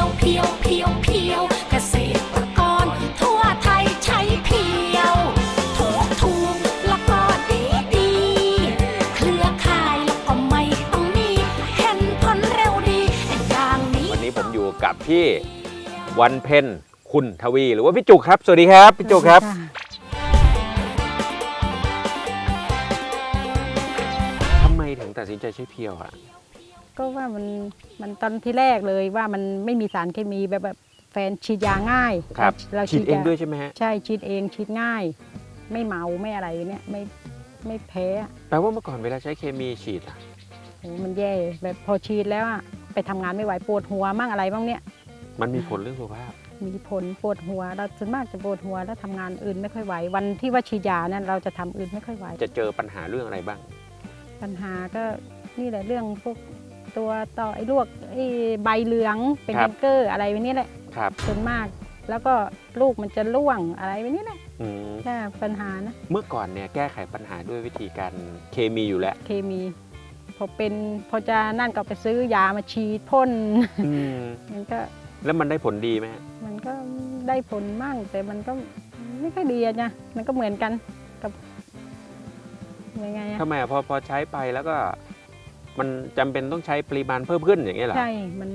ยวเพียวเพียวเพียวเกษตรกร ทั่วไทยใช้เพียว ถูกถูกแล้วก็ดีดีเครือข่ายแล้วก็ไม่ต้องมี เห็นผลเร็วดีอย่างนี้ วันนี้ผมอยู่กับพี่วันเพ็ญคุณทวี หรือว่าพี่จุกครับ สวัสดีครับ พี่จุกครับ ทำไมถึงตัดสินใจใช้เพียวอะ ก็ว่ามันมันตอนที่แรกเลยว่ามันไม่มีสารเคมีแบบแบบแฟนฉีดยาง่ายครับเราฉีดเองาด้วยใช่ไหมฮะใช่ฉีดเองฉีดง่าย ไม่เมาไม่อะไรเนี่ยไม่ไม่แพ้อะแปลว่าเมื่อก่อนเวลาใช้เคมีฉีดอะโหมันแย่แบบพอฉีดแล้วอะไปทำงานไม่ไหวปวดหัวมั่งอะไรบ้างเนี่ยมันมีผลเรื่องสุขภาพ มีผลปวดหัวเราส่วนมากจะปวดหัวแล้วทำงานอื่นไม่ค่อยไหว วันที่ว่าฉีดยานั้นเราจะทำอื่นไม่ค่อยไหว จะเจอปัญหาเรื่องอะไรบ้าง ปัญหาก็นี่แหละเรื่องพวก ตัวต่อไอ้ลวกไอ้ใบเหลืองเป็นครัแอบงเกอร์อะไรไปนี่แหละครับส่วนมาก แล้วก็ลูกมันจะร่วงอะไรไปนี่แหละอืมน่าปัญหานะเมื่อก่อนเนี่ยแก้ไขปัญหาด้วยวิธีการเคมีอยู่แล้วเคมี พอเป็นพอจะนั่นก็ไปซื้อยามาฉีดพ่น อืมมันก็แล้วมันได้ผลดีไหมฮะมันก็ได้ผลมั่งแต่มันก็ไม่ค่อยดีอะนะมันก็เหมือนกันกับยังไงอะทำไมอะพอพอใช้ไปแล้วก็ มันจำเป็นต้องใช้ปริมาณเพิ่มขึ้นอย่างเงี้ยเหรอใช่ มัน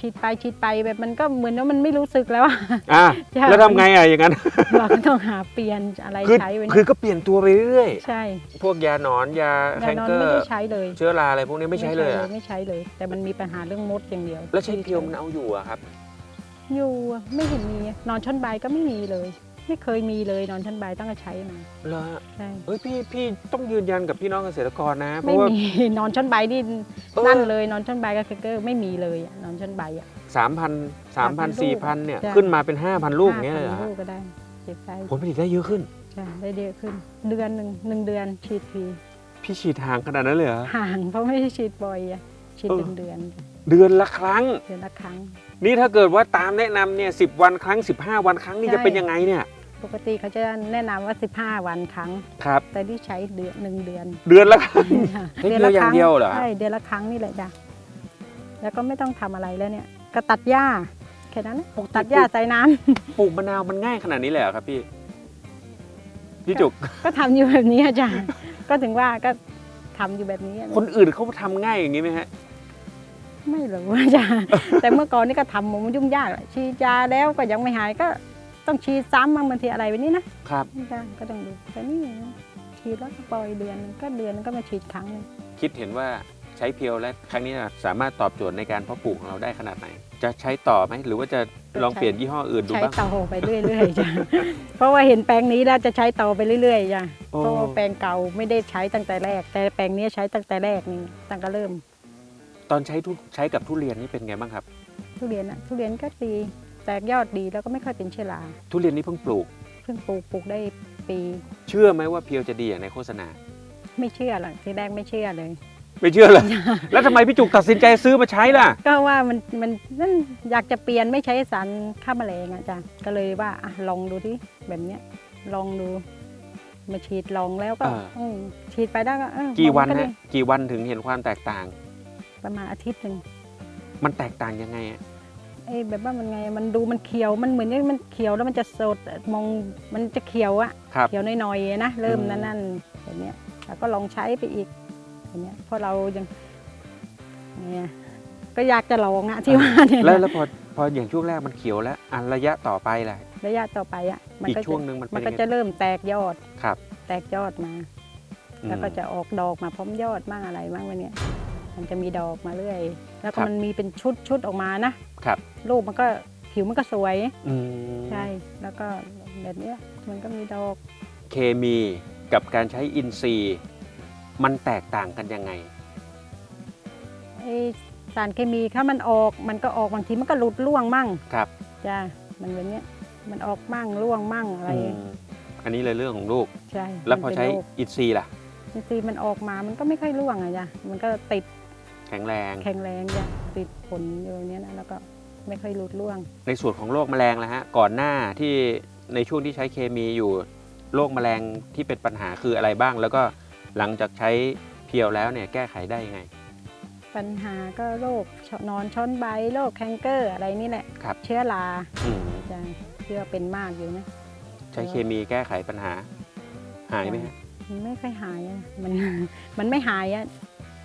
ฉีดไปฉีดไปแบบมันก็เหมือนว่ามันไม่รู้สึกแล้วอะอะใช่แล้วทำไงอะอย่างนั้นเราก็ต้องหาเปลี่ยนอะไรคือใช้ไปคือก็เปลี่ยนตัวไปเรื่อยใช่ๆพวกยาหนอนยาแคยานนอนเกอไม่ร์ได้ใช้เลย เชื้อราอะไรพวกนี้ไม่ใช้เลยอะไม่ใช้เลย แต่มันมีปัญหาเรื่องมดอย่างเดียว แล้วใช้เพียวมันเอาอยู่อะครับ อยู่อะไม่เห็นมีนอนชนใบก็ไม่มีเลย ไม่เคยมีเลยนอนชนใบตั้งแต่ใช้มาเหรอฮะใช่เฮ้ยพี่พี่ต้องยืนยันกับพี่น้องเกษตรกรนะเพไม่ราะว่า มี นอนชนใบนี่เออ นั่นเลยนอนชนใบกับเคเกอร์ไม่มีเลยอะนอนชนใบอะสามพันสามพันสี่พันเนี่ยใช่ขึ้นมาเป็นห้าพันลูกอย่างเงี้ยเลยเหรอห้าฮะพันลูกก็ได้เจ็บได้ผลผลิตได้เยอะขึ้น ใช่ได้เยอะขึ้น เดือนหนึ่งหนึ่งเดือนฉีดทีพี่ฉีดห่างขนาดนั้นเลยเหรอ ห่างเพราะไม่ได้ฉีดบ่อยอะฉีดเออ เป็นเดือนเดือนละครั้ง เดือนละครั้ง นี่ถ้าเกิดว่าตามแนะนำเนี่ยสิวันครั้ง 15 วันครั้งนี่ใช่ จะเป็นยังไงเนี่ย ปกติเขาจะแนะนำว่า 15 วันครั้ง ครับแต่ที่ใช้เดือนหนึ่งเดือนเดือนละครั้งใช้ดืเดียวอย่างเดียวเหรอ ใช่เดือนละครั้งนี่แหละจ้ะแล้วก็ไม่ต้องทำอะไรแล้วเนี่ย ก็ตัดหญ้าแค่นั้นนะตัดหญ้าใส่น้ำ ปลูกมะนาวมันง่ายขนาดนี้เลยเหรอครับพี่พี่จุก ก็ทำอยู่แบบนี้อาจารย์ ก็ถึงว่าก็ทำอยู่แบบนี้คนอื่นเขาทำง่ายอย่างนี้ไหมฮะ ไม่รู้อาจารย์ แต่เมื่อก่อนนี่ก็ทำมันยุ่งยากแหละฉีดยาแล้วก็ยังไม่หายก็ ต้องฉีดซ้ำบางบางทีอะไรแบบนี้นะครับอาจารย์ก็ต้องดูแต่นี่ฉีดแล้วก็ปล่อยเดือนหนึ่งก็เดือนนึงก็มาฉีดครั้งหนึงคิดเห็นว่าใช้เพียวและครั้งนี้สามารถตอบโจทย์ในการเพาะปลูกของเราได้ขนาดไหน จะใช้ต่อไหมหรือว่าจะลองเปลี่ยนยี่ห้ออื่นดูใช้บ้างต่อไปเรื่อยๆจ้ะ เพราะว่าเห็นแปลงนี้แล้วจะใช้ต่อไปเรื่อยๆจ้ะโอ้ เพราะว่าแปลงเก่าไม่ได้ใช้ตั้งแต่แรก แต่แปลงนี้ใช้ตั้งแต่แรกนี่ตั้งแต่เริ่มตอนใช้ทุใช้กับทุเรียนนี่เป็นไงบ้างครับ ทุเรียนอะทุเรียนก็ดีแตกยอดดีแล้วก็ไม่ค่อยเป็นเชื้อราทุเรียนนี่เพิ่งปลูก เพิ่งปลูกปลูกได้ปี เชื่อไหมว่าเพียวจะดีอย่างในโฆษณา ไม่เชื่อหรอกทีแรกไม่เชื่อเลย ไม่เชื่อเลย แล้วทำไมพี่จุกตัดสินใจซื้อมาใช้ล่ะ ก็ว่ามันมันนั่นอยากจะเปลี่ยนไม่ใช้สารฆ่าแมลงอะจ้ะก็เลยว่าอะลองดูที่แบบเนี้ยลองดู มาฉีดลองแล้วก็อ่า อืมฉีดไปได้ก็เออกี่วันมัก็ฮะดีกี่วันถึงเห็นความแตกต่าง ประมาณอาทิตย์หนึ่งมันแตกต่างยังไงอะ ไอ้แบบว่ามันไงมันดูมันเขียวมันเหมือนนี่มันเขียวแล้วมันจะสดมองมันจะเขียวอะครับ เขียวน้อยๆนะเริ่มอืม นั่นๆแบบเนี้ยแล้วก็ลองใช้ไปอีกแบบเนี้ยเพราะเรายังเนี่ยก็อยากจะลองอะที่ว่าเนี่ยแล้วนะแล้วพอพออย่างช่วงแรกมันเขียวแล้ว อันระยะต่อไปล่ะระยะต่อไปอะมันอีกก็ช่วงจะหนึ่งมันมัเป็นนก็ยังไงจะเริ่มแตกยอดครับแตกยอดมาอืมแล้วก็จะออกดอกมาพร้อมยอดมั่งอะไรมั่งวันเนี้ย มันจะมีดอกมาเรื่อย แล้วก็ครับมันมีเป็นชุดชุดออกมานะครับลูกมันก็ผิวมันก็สวยอืมใช่แล้วก็แบบเนี้ยมันก็มีดอก เคมีกับการใช้อินทรีย์ มันแตกต่างกันยังไงไอ้สารเคมีถ้ามันออกมันก็ออกบางทีมันก็หลุดร่วงมั่งครับจ้ามันแบบเนี้ยมันออกมั่งร่วงมั่งอะไรอืมอันนี้เลยเรื่องของลูกใช่แล้วพอมันเป็นใช้โรคอินทรีย์ล่ะบางทีมันออกมามันก็ไม่ค่อยร่วงอะจ้ะมันก็ติด แข็งแรง แข็งแรงจ้ะติดผลอยู่อย่างเนี้ยนะแล้วก็ไม่ค่อยหลุดร่วง ในส่วนของโรคแมลงแล้วฮะก่อนหน้าที่ในช่วงที่ใช้เคมีอยู่โรคแมลงที่เป็นปัญหาคืออะไรบ้าง แล้วก็หลังจากใช้เพียวแล้วเนี่ยแก้ไขได้ยังไง ปัญหาก็โรคชนอนช้อนใบโรคแคนเกอร์อะไรนี่แหละครับ เชื้อราอืมจะเชื่อเป็นมากอยู่นะ ใช้เคมีแก้ไขปัญหา หายไหมฮะมันไม่ค่อยหายอะมัน มันไม่หายอะ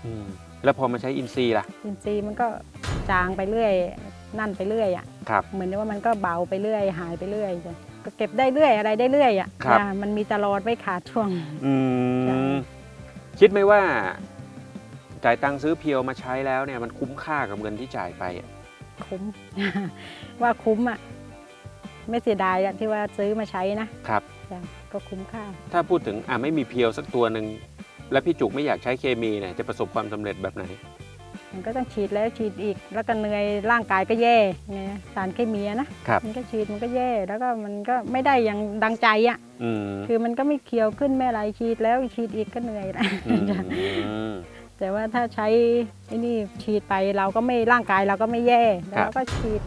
อืม แล้วพอมาใช้อินทรีย์ล่ะ อินทรีย์มันก็จางไปเรื่อย นั่นไปเรื่อยอะ ครับ เหมือนว่ามันก็เบาไปเรื่อย หายไปเรื่อยจ้ะก็เก็บได้เรื่อยอะไรได้เรื่อยอะครับ จ้ะมันมีตลอดไม่ขาดช่วง อืใช่มคิดไหมว่า จ่ายตังค์ซื้อเพียวมาใช้แล้วเนี่ยมันคุ้มค่ากับเงินที่จ่ายไปอะคุ้ม ว่าคุ้มอะ ไม่เสียดายอะที่ว่าซื้อมาใช้นะครับ จ้ะก็คุ้มค่า ถ้าพูดถึงอะไม่มีเพียวสักตัวหนึ่ง แล้วพี่จุกไม่อยากใช้เคมีเนี่ยจะประสบความสำเร็จแบบไหน มันก็ต้องฉีดแล้วฉีดอีก แล้วก็เหนื่อยร่างกายก็แย่ไงสารเคมีอะนะครับ มันก็ฉีดมันก็แย่แล้วก็มันก็ไม่ได้อย่างดังใจอะ อืมคือมันก็ไม่เคียวขึ้นไม่อะไรฉีดแล้วฉีดอีกก็เหนื่อยละอืมจ้ะแต่ว่าถ้าใช้ไอ้นี่ฉีดไปเราก็ไม่ร่างกายเราก็ไม่แย่แล้วเราก็ฉีด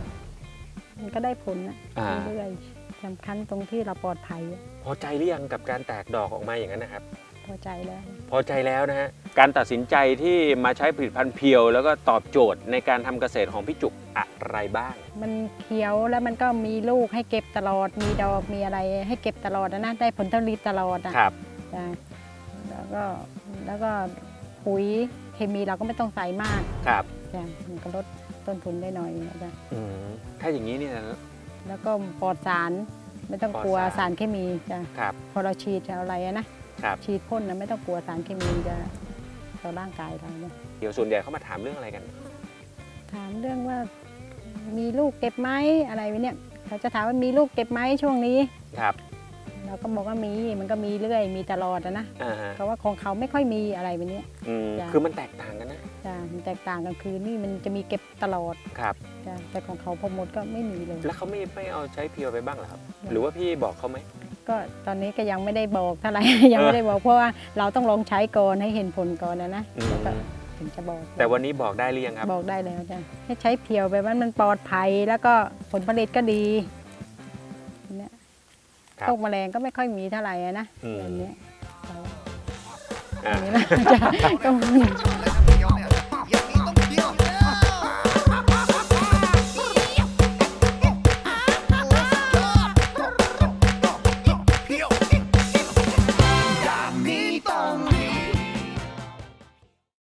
มันก็ได้ผลนะอ่าเรื่อยๆสำคัญตรงที่เราปลอดภัยอะพอใจหรือยังกับการแตกดอกออกมาอย่างนั้นนะครับ พอใจแล้ว พอใจแล้วนะฮะ การตัดสินใจที่มาใช้ผลิตภัณฑ์เพียว แล้วก็ตอบโจทย์ในการทำเกษตรของพี่จุกอะไรบ้าง มันเขียวแล้วมันก็มีลูกให้เก็บตลอด มีดอกมีอะไรให้เก็บตลอดนะนะได้ผลผลิตตลอดอะครับ จ้ะแล้วก็แล้วก็ปุ๋ยเคมีเราก็ไม่ต้องใส่มากครับจ้ะมันก็ลดต้นทุนได้หน่อยนะจ้ะอืมถ้าอย่างนี้เนี่ย แล้วก็ปลอดสารไม่ต้องกลัวปลอดสาร สารเคมีจ้ะครับ พอเราฉีดอะไรอะนะ ครับ ฉีดพ่นนะไม่ต้องกลัวสารเคมีจะต่อร่างกายเราเนี่ยเดี๋ยวส่วนใหญ่เขามาถามเรื่องอะไรกัน ถามเรื่องว่ามีลูกเก็บไหมอะไรไว้เนี่ยเขาจะถามว่ามีลูกเก็บไหมช่วงนี้ ครับ เราก็บอกว่ามีมันก็มีเรื่อยมีตลอดอะนะอ่าฮะเพราะว่าของเขาไม่ค่อยมีอะไรแบบนี้ย อืมจ้ะ คือมันแตกต่างกันนะจ้ะมันแตกต่างกันคือนี่มันจะมีเก็บตลอดครับ จ้ะแต่ของเขาพอหมดก็ไม่มีเลย แล้วเขาไม่ไม่เอาใช้เพียวไปบ้างเหรอครับไม่หรือว่าพี่บอกเขาไหม ก็ตอนนี้ก็ยังไม่ได้บอกเท่าไหร่ ยังไม่ได้บอกเพราะว่าเราต้องลองใช้ก่อนให้เห็นผลก่อนนะนะอืม แล้วก็ถึงจะบอกแต่วันนี้บอกได้หรือยังครับ บอกได้แล้วจ้ะให้ใช้เพียวไปว่ามันปลอดภัยแล้วก็ผลผลิตก็ดีเนี่ยครับ โรคแมลงก็ไม่ค่อยมีเท่าไหร่อะนะอืมแบบเนี้ยเราอะอันนี้นะจ้ะก็